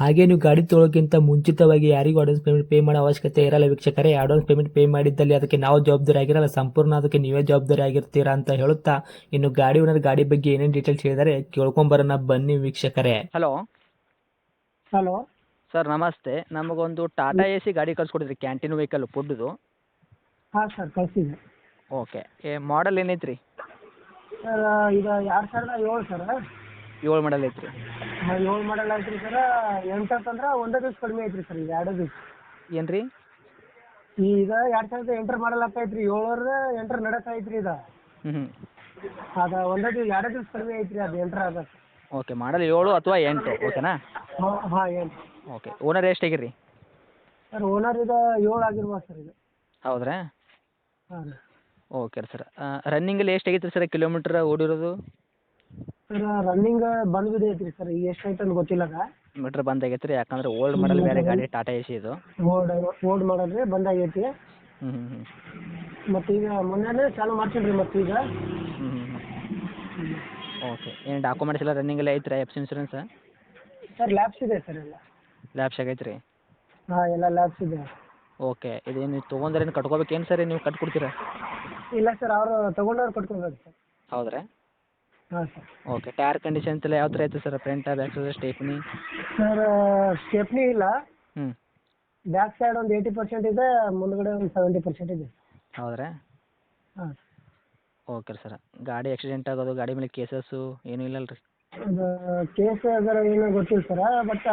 ಹಾಗೆ ನೀವು ಗಾಡಿ ತೊಳೋಕ್ಕಿಂತ ಮುಂಚಿತವಾಗಿ ಯಾರಿಗೂ ಅಡ್ವಾನ್ಸ್ ಪೇಮೆಂಟ್ ಪೇ ಮಾಡೋ ಅವಶ್ಯಕತೆ ಇರಲ್ಲ ವೀಕ್ಷಕರೇ. ಅಡ್ವಾನ್ಸ್ ಪೇಮೆಂಟ್ ಪೇ ಮಾಡಿದ್ದಲ್ಲಿ ಅದಕ್ಕೆ ನಾವು ಜವಾಬ್ದಾರಿ ಆಗಿರಲ್ಲ. ಸಂಪೂರ್ಣ ಅದಕ್ಕೆ ನೀವೇ ಜವಾಬ್ದಾರಿ ಆಗಿರ್ತೀರಾ ಅಂತ ಹೇಳುತ್ತಾ ಇನ್ನು ಗಾಡಿ ಓನರ್ ಗಾಡಿ ಬಗ್ಗೆ ಏನೇನು ಡೀಟೇಲ್ಸ್ ಹೇಳಿದರೆ ಕೇಳ್ಕೊಂಬರೋಣ ಬನ್ನಿ ವೀಕ್ಷಕರೇ. ಹಲೋ ಹಲೋ ಸರ್ ನಮಸ್ತೆ. ನಮಗೊಂದು ಟಾಟಾ ಎ ಸಿ ಗಾಡಿ ಕಳ್ಸಿಕೊಡಿದ್ರಿ ಕ್ಯಾಂಟೀನ್ ವೆಹಿಕಲ್ ಫುಡ್ದು ಹಾಂ ಸರ್ ಕಳಿಸಿದೆ ಓಕೆ ಏ ಮಾಡಲ್ ಏನೈತ್ರಿ ರೀ ಸರ್ ಈಗ ಎರಡು ಸಾವಿರದ ಏಳು ಸರ್ ಏಳು ಮಾಡಲ್ ಐತ್ರಿ. ಏಳು ಮಾಡಲ್ ಐತ್ರಿ ಸರ್ ಎಂಟು ಅಂತಂದ್ರೆ ಒಂದೇ ದಿವ್ಸ ಕಡಿಮೆ ಐತ್ರಿ ಸರ್ ಈಗ ಎರಡು ದಿವ್ಸ. ಏನು ರೀ ಈಗ ಎರಡು ಸಾವಿರದ ಎಂಟರ ಮಾಡಲ್ ಐತ್ರಿ. ಏಳರ ಎಂಟರ ನಡಕ ಐತ್ರಿ ಇದು. ಹ್ಞೂ ಹ್ಞೂ ಅದು ಒಂದೇ ದಿವ್ಸ ಎರಡೇ ದಿವ್ಸ ಕಡಿಮೆ ಐತ್ರಿ ಅದು ಎಂಟರ ಅದ. ಓಕೆ ಮಾಡಲ್ ಏಳು ಅಥವಾ ಎಂಟು ಓಕೆನಾ ಹಾಂ ಹಾಂ ಏನು ಓಕೆ ಓನರ್ ಎಷ್ಟು ಆಗಿರಿ? ಸರ್ ಓನರ್ ಇದು ಏಳು ಆಗಿರ್ಬೋದು ಸರ್ ಇದು ಹೌದ್ರಾ? ಹಾಂ ರೀ. ಓಕೆ ಸರ್ ರನ್ನಿಂಗಲ್ಲಿ ಎಷ್ಟು ಆಗೈತೆ ಸರ್ ಕಿಲೋಮೀಟ್ರ್ ಓಡಿರೋದು? ಸರ್ ರನ್ನಿಂಗ್ ಬಂದ್ ಐತ್ರಿ ಸರ್ ಈಗ ಎಷ್ಟು ಐತೆ ಅಂತ ಗೊತ್ತಿಲ್ಲ ಅದ. ಮೀಟ್ರ್ ಬಂದ್ ಆಗೈತೆ ರೀ ಯಾಕಂದ್ರೆ ಓಲ್ಡ್ ಮಾಡಲ್ ಬೇರೆ ಗಾಡಿ ಟಾಟಾ ಎಸಿ ಇದು. ಓಲ್ಡ್ ಓಲ್ಡ್ ಮಾಡಲ್ ರೀ ಬಂದ್ ಹ್ಞೂ ಹ್ಞೂ ಹ್ಞೂ ಮತ್ತು ಈಗ ಮೊನ್ನೆನೇ ಚಾಲು ರೀ ಮತ್ತು ಈಗ. ಹ್ಞೂ ಹ್ಞೂ ಹ್ಞೂ ಓಕೆ ಏನು ಡಾಕ್ಯುಮೆಂಟ್ಸ್ ಎಲ್ಲ ರನ್ನಿಂಗ್ ಎಲ್ಲ ಐತ್ರಿ ಎಫ್ಸ್ ಇನ್ಸೂರೆನ್ಸ್ ಸರ್ ಲ್ಯಾಬ್ಸ್ ಇದೆ ಸರ್ ಎಲ್ಲ. ಲ್ಯಾಬ್ಸ್ ಆಗೈತೆ ರೀ ಹಾಂ ಎಲ್ಲ ಲ್ಯಾಬ್ಸ್ ಇದೆ. ಓಕೆ ಇದೇನು ಕಟ್ಕೋಬೇಕು ಕಟ್ಕೋಬೇಕೇನು ಸರ್ ನೀವು ಕಟ್ಕೊಡ್ತೀರಾ? ಇಲ್ಲ ಸರ್ ಅವರು ತೊಗೊಂಡವ್ರು ಕಟ್ಕೊಬೇಕು ಸರ್ ಹೌದ್ರಾ? ಹಾಂ ಸರ್. ಓಕೆ ಟೈರ್ ಕಂಡೀಷನ್ಸ್ ಎಲ್ಲ ಯಾವ ಥರ ಐತೆ sir? Front back side stepney sir stepney ಇಲ್ಲ. ಹ್ಞೂ ಬ್ಯಾಕ್ ಸೈಡ್ ಒಂದು ಏಯ್ಟಿ ಪರ್ಸೆಂಟ್ ಇದೆ ಮುಂದ್ಗಡೆ ಒಂದು ಸೆವೆಂಟಿ ಪರ್ಸೆಂಟ್ ಇದೆ. ಹೌದ್ರಾ? ಹಾಂ ಓಕೆ ಸರ್. ಗಾಡಿ ಆಕ್ಸಿಡೆಂಟ್ ಆಗೋದು ಗಾಡಿ ಮೇಲೆ ಕೇಸಸ್ಸು ಏನೂ ಇಲ್ಲಲ್ಲ ರೀ ಕೇಸ್ ಅದರ ಏನೋ ಗೊತ್ತಿಲ್ಲ ಸರ್ ಬಟ್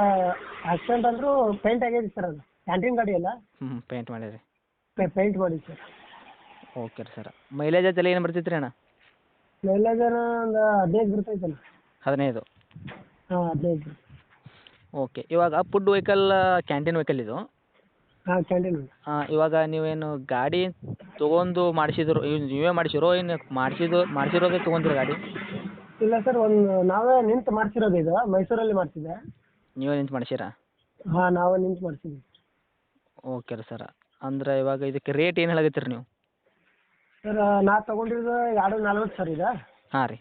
ಆಕ್ಸಿಡೆಂಟ್ ಅಂದರೂ ಪೇಂಟ್ ಆಗಿದೆ ಸರ್ ಅದು. ಕ್ಯಾಂಟೀನ್ ಗಾಡಿ ಅಲ್ಲ? ಹ್ಞೂ ಪೇಂಟ್ ಮಾಡಿದ್ರಿ. ಪೇಂಟ್ ಮಾಡಿ ಸರ್. Okay sir. ಮೈಲೇಜ್ ಅದೆಲ್ಲ ಏನು ಬರ್ತೈತೆ ರೀ ಅಣ್ಣ? ಮೈಲೇಜ್ ಏನೋ ಒಂದು ಹದಿನೈದು ಬರ್ತೈತಲ್ಲ ಹದಿನೈದು. ಹಾಂ ಹದಿನೈದು ಓಕೆ ಇವಾಗ ಫುಡ್ ವೆಹಿಕಲ್ ಕ್ಯಾಂಟೀನ್ ವೆಹಿಕಲ್ ಇದು? ಹಾಂ ಕ್ಯಾಂಟೀನ್ ಆ, ಇವಾಗ ನೀವೇನು ಗಾಡಿ ತೊಗೊಂಡು ಮಾಡಿಸಿದ್ರು ನೀವೇ ಮಾಡಿಸಿರೋ ಏನು ಮಾಡಿಸಿದ್ದು ಮಾಡಿಸಿರೋದೇ ತೊಗೊಂತೀರ ಗಾಡಿ? ಇಲ್ಲ ಸರ್ ಒಂದು ನಾವೇ ನಿಂತು ಮಾಡ್ಸಿರೋದು ಇದು ಮೈಸೂರಲ್ಲಿ ಮಾಡ್ಸಿದ್ದೆ. ನೀವೇ ನಿಂತು ಮಾಡಿಸಿರಾ? ಹಾಂ ನಾವೇ ನಿಂತು ಮಾಡ್ಸಿದ್ವಿ. Okay sir. ಅಂದ್ರೆ ಇವಾಗ ಇದಕ್ಕೆ ರೇಟ್ ಏನು ಹೇಳಕತ್ತೀರಿ ನೀವು? ಸರ್ ನಾ ತಗೊಂಡಿರೋದು ಎರಡು ನಲ್ವತ್ತು ಸರ್ ಇದು ಹಾಂ ರೀ.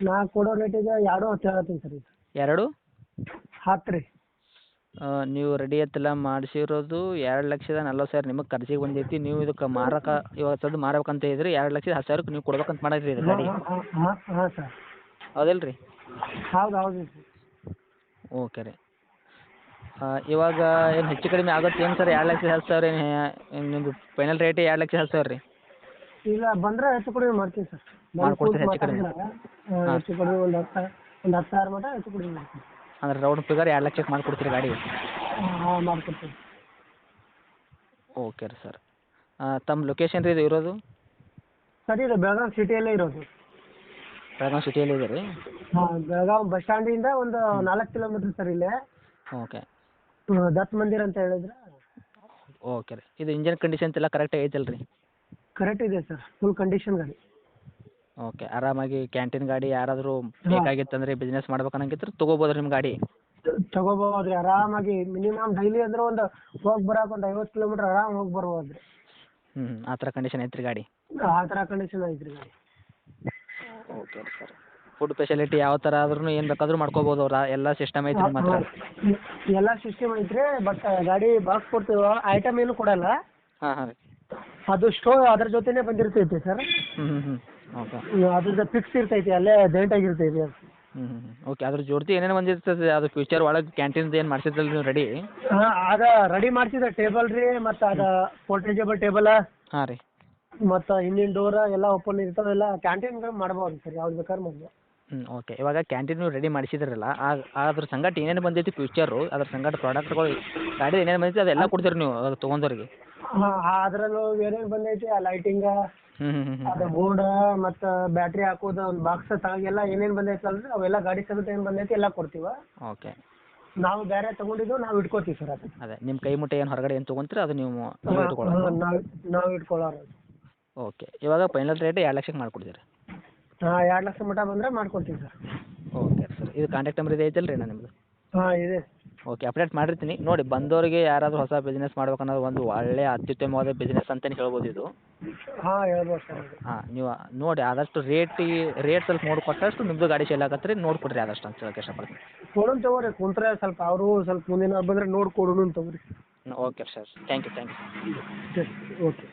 ನಾ ಕೊಡೋ ರೇಟಿಗೆ ಎರಡು ಹತ್ತು ಹೇಳತ್ತೀನಿ ಸರ್ ಇದು ಎರಡು? ಹತ್ತು ರೀ. ಆ, ನೀವು ರೆಡಿ ಆಯ್ತಲ್ಲ ಮಾಡಿಸಿರೋದು ಎರಡು ಲಕ್ಷದ ನಲ್ವತ್ತು ಸಾವಿರ ನಿಮಗೆ ಖರ್ಚಿಗೆ ಬಂದೈತಿ. ನೀವು ಇದಕ್ಕೆ ಮಾರಕ ಇವಾಗ ಸದ್ದು ಮಾರಬೇಕಂತ ಇದ್ರಿ ಎರಡು ಲಕ್ಷದ ಹತ್ತು ಸಾವಿರಕ್ಕೆ ನೀವು ಕೊಡ್ಬೇಕಂತ ಮಾಡಿದ್ರಿ ಇದು ಗಾಡಿ. ಹಾಂ ಹಾಂ ಹಾಂ ಹಾಂ ಸರ್. ಹೌದಿಲ್ಲ ರೀ? ಹೌದು ಹೌದು ಸರ್. ಓಕೆ ರೀ. ಆ, ಇವಾಗ ಏನು ಹೆಚ್ಚು ಕಡಿಮೆ ಆಗುತ್ತೆ ಏನು ಸರ್? ಎರಡು ಲಕ್ಷದ ಹತ್ತು ಸಾವಿರ ಏನು ನಿಮ್ಮದು ಫೈನಲ್ ರೇಟೇ ಎರಡು ಲಕ್ಷ ಹತ್ತು ಸಾವಿರ ರೀ. ಇಲ್ಲ ಬಂದ್ರೆ ಹೆಚ್ಚು ಕಡಿಮೆ ಮಾಡ್ತೀನಿ ಸರ್. ಮಾಡ್ಕೊಡ್ತೀರಿ ಹೆಚ್ಚು ಕಡಿಮೆ? ಹೆಚ್ಚು ಕಡಿಮೆ ಒಂದು ಹತ್ತು ಒಂದು ಹತ್ತು ಸಾವಿರ ಮಟ್ಟ ಹೆಚ್ಚು ಕಡಿಮೆ ಮಾಡ್ತೀನಿ. ಅಂದ್ರೆ ರೌಂಡ್ ಫಿಗರ್ ಎರಡು ಲಕ್ಷಕ್ಕೆ ಮಾಡಿಕೊಡ್ತೀರಿ ಗಾಡಿ? ಹಾಂ ಮಾಡ್ಕೊಡ್ತೀನಿ. ಓಕೆ ರೀ ಸರ್ ತಮ್ಮ ಲೊಕೇಶನ್ ರೀ ಇದು ಇರೋದು? ಸರ್ ಇದು ಬೆಳಗಾವಿ ಸಿಟಿಯಲ್ಲೇ ಇರೋದು. ಬೆಳಗಾವಿ ಸಿಟಿಯಲ್ಲಿ ಇದೆ ರೀ? ಹಾಂ ಬೆಳಗಾವಿ ಬಸ್ ಸ್ಟ್ಯಾಂಡಿಂದ ಒಂದು ನಾಲ್ಕು ಕಿಲೋಮೀಟರ್ ಸರ್ ಇಲ್ಲೇ. ಓಕೆ ಹ್ಮ್, ದತ್ ಮಂದಿರ ಅಂತ ಹೇಳಿದ್ರೆ. ಓಕೆ ರೀ. ಇದು ಇಂಜನ್ ಕಂಡೀಷನ್ ಎಲ್ಲ ಕರೆಕ್ಟಾಗಿ ಐತಲ್ಲ ರೀ ಕರೆಕ್ಟ್ ಇದೆ ಸರ್ ಫುಲ್ ಕಂಡೀಷನ್ ಗಾಡಿ. ಓಕೆ ಆರಾಮಾಗಿ ಕ್ಯಾಂಟೀನ್ ಗಾಡಿ ಯಾರಾದರೂ ಬೇಕಾಗಿತ್ತಂದ್ರೆ ಬಿಸ್ನೆಸ್ ಮಾಡ್ಬೇಕನ್ನಂಗಿದ್ರೆ ತಗೋಬಹುದು ನಿಮ್ಮ ಗಾಡಿ. ತಗೋಬೋದ್ರಿ ಆರಾಮಾಗಿ ಮಿನಿಮಮ್ ಡೈಲಿ ಅಂದ್ರೆ ಒಂದು ಹೋಗಿ ಬರೋಕೆ ಒಂದು ಐವತ್ತು ಕಿಲೋಮೀಟರ್ ಆರಾಮ್ ಹೋಗಿ ಬರ್ಬೋದು ರೀ ಹ್ಞೂ ಆ ಥರ ಕಂಡೀಷನ್ ಐತ್ರಿ ಗಾಡಿ. ಆ ಥರ ಕಂಡೀಷನ್ ಐತ್ರಿ ಗಾಡಿ. ಓಕೆ ಸರ್ ಫುಡ್ ಫೆಸಿಲಿಟಿ ಯಾವ ಥರ ಆದ್ರೂ ಏನು ಬೇಕಾದ್ರೂ ಮಾಡ್ಕೋಬೋದು ಅವ್ರ ಎಲ್ಲ ಸಿಸ್ಟಮ್ ಐತ್ರಿ ನಿಮ್ಮ ಎಲ್ಲಾ ಎಲ್ಲ ಸಿಸ್ಟಮ್ ಐತ್ರಿ ಬಟ್ ಗಾಡಿ ಬಾಕ್ಸ್ ಕೊಡ್ತೀವಿ ಐಟಮ್ ಏನು ಕೊಡಲ್ಲ. ಹಾಂ ಹಾಂ ರೀ. ಅದು ಸ್ಟೋ ಅದ್ರ ಜೊತೆನೇ ಬಂದಿರ್ತೈತಿ ಸರ್ ಹ್ಞೂ ಹ್ಞೂ ಓಕೆ ಅದ್ರದ್ದು ಫಿಕ್ಸ್ ಇರ್ತೈತಿ ಅಲ್ಲೇ ಜಾಯಿಂಟ್ ಆಗಿರ್ತೈತಿ ಅದು. ಹ್ಞೂ ಹ್ಞೂ ಓಕೆ ಅದ್ರ ಜೋಡ್ತಿ ಏನೇನು ಬಂದಿರ್ತದೆ ಅದು ಫ್ಯೂಚರ್ ಒಳಗೆ ಕ್ಯಾಂಟೀನ್ದು ಏನು ಮಾಡ್ಸಿದ್ರಲ್ಲ ನೀವು ರೆಡಿ ಹಾಂ ಅದ ರೆಡಿ ಮಾಡ್ಸಿದ ಟೇಬಲ್ ರೀ ಮತ್ತು ಅದ ಪೋರ್ಟೇಜಬಲ್ ಟೇಬಲ್ ಹಾಂ ರೀ. ಮತ್ತು ಹಿಂದಿನ ಡೋರ್ ಎಲ್ಲ ಓಪನ್ ಇರ್ತಾವೆಲ್ಲ ಕ್ಯಾಂಟೀನ್ ಮಾಡ್ಬೋದು ಸರ್ ಯಾವ್ದು ಬೇಕಾದ್ರೆ ಮಾಡ್ಬೋದು. ಹ್ಞೂ ಓಕೆ ಇವಾಗ ಕ್ಯಾಂಟೀನ್ ನೀವು ರೆಡಿ ಮಾಡಿಸಿದ್ರಲ್ಲ ಅದ್ರ ಸಂಗಟ ಏನೇನು ಬಂದೈತಿ ಫ್ಯೂಚರು ಅದ್ರ ಸಂಗಟ ಪ್ರಾಡಕ್ಟ್ಗಳು ಗಾಡಿ ಏನೇನು ಬಂದೈತಿ ಅದೆಲ್ಲ ಕೊಡ್ತೀರಿ ನೀವು ಅದು ತೊಗೊಂಡವ್ರಿಗೆ ಅದರಲ್ಲೂ ಬೇರೆ ಬಂದೈತಿ? ಆ ಲೈಟಿಂಗ್ ಅದು ಬೋರ್ಡ್ ಮತ್ತ ಬ್ಯಾಟ್ರಿ ಹಾಕೋದು ಒಂದ್ ಬಾಕ್ಸ್ ಎಲ್ಲಾ ಏನೇನ್ ಬಂದೈತಿ ಅಲ್ರಿ ಅವೆಲ್ಲ ಗಾಡಿ ಸಮೇತ ಏನ್ ಬಂದೈತಿ ಎಲ್ಲ ಕೊಡ್ತೀವ. ಓಕೆ ನಾವು ಬೇರೆ ತಗೊಂಡಿದ್ದು ನಾವು ಇಟ್ಕೋತೀವಿ ಸರ್ ಅದು ಅದೇ ನಿಮ್ಮ ಕೈ ಮುಟ್ಟೆ ಏನು ಹೊರಗಡೆ ಏನು ತೊಗೊಂತೀರ ಅದು ನೀವು ನೀವು ಇಟ್ಕೊಳ್ಳೋದು ನಾವು ನಾವು ಇಟ್ಕೊಳ್ಳೋರು ಓಕೆ ಇವಾಗ ಫೈನಲ್ ರೇಟ್ ಎರಡು ಲಕ್ಷಕ್ಕೆ ಮಾಡಿಕೊಡ್ತೀರಿ? ಹಾ ಎರಡ್ ಲಕ್ಷ ಮಟ ಬಂದ್ರೆ ಮಾಡ್ಕೊಡ್ತೀವಿ ಸರ್. Okay sir. ಇದು ಕಾಂಟ್ಯಾಕ್ಟ್ ನಂಬರ್ ಇದೆ ಐತಲ್ಲ ರೀ ನಿಮ್ಮದು ಹಾಂ ಇದೆ. ಓಕೆ ಅಪ್ಡೇಟ್ ಮಾಡಿರ್ತೀನಿ. ನೋಡಿ ಬಂದವರಿಗೆ ಯಾರಾದರೂ ಹೊಸ ಬಿಸ್ನೆಸ್ ಮಾಡ್ಬೇಕನ್ನೋದು ಒಂದು ಒಳ್ಳೆಯ ಅತ್ಯುತ್ತಮವಾದ ಬಿಸ್ನೆಸ್ ಅಂತಲೇ ಹೇಳ್ಬೋದು ಇದು. ಹಾಂ ಹೇಳ್ಬೋದು ಸರ್. ಹಾಂ ನೀವು ನೋಡಿ ಆದಷ್ಟು ರೇಟಿಗೆ ರೇಟ್ ಸ್ವಲ್ಪ ನೋಡಿಕೊಟ್ಟಷ್ಟು ನಿಮ್ಮದು ಗಾಡಿ ಸೇಲ್ ಆಗತ್ತೆ ನೋಡಿಕೊಡ್ರಿ ಆದಷ್ಟು ಅಂತ ಹೇಳಕ್ಕೆ ಇಷ್ಟಪಡ್ತೀನಿ. ಕೊಡೋಣ ತಗೋರಿ ಕುಂತ್ರೆ ಸ್ವಲ್ಪ ಅವರು ಸ್ವಲ್ಪ ಮುಂದಿನ ಬಂದರೆ ನೋಡಿ ಕೊಡೋಣ ತಗೋರಿ okay sir thank you thank you okay.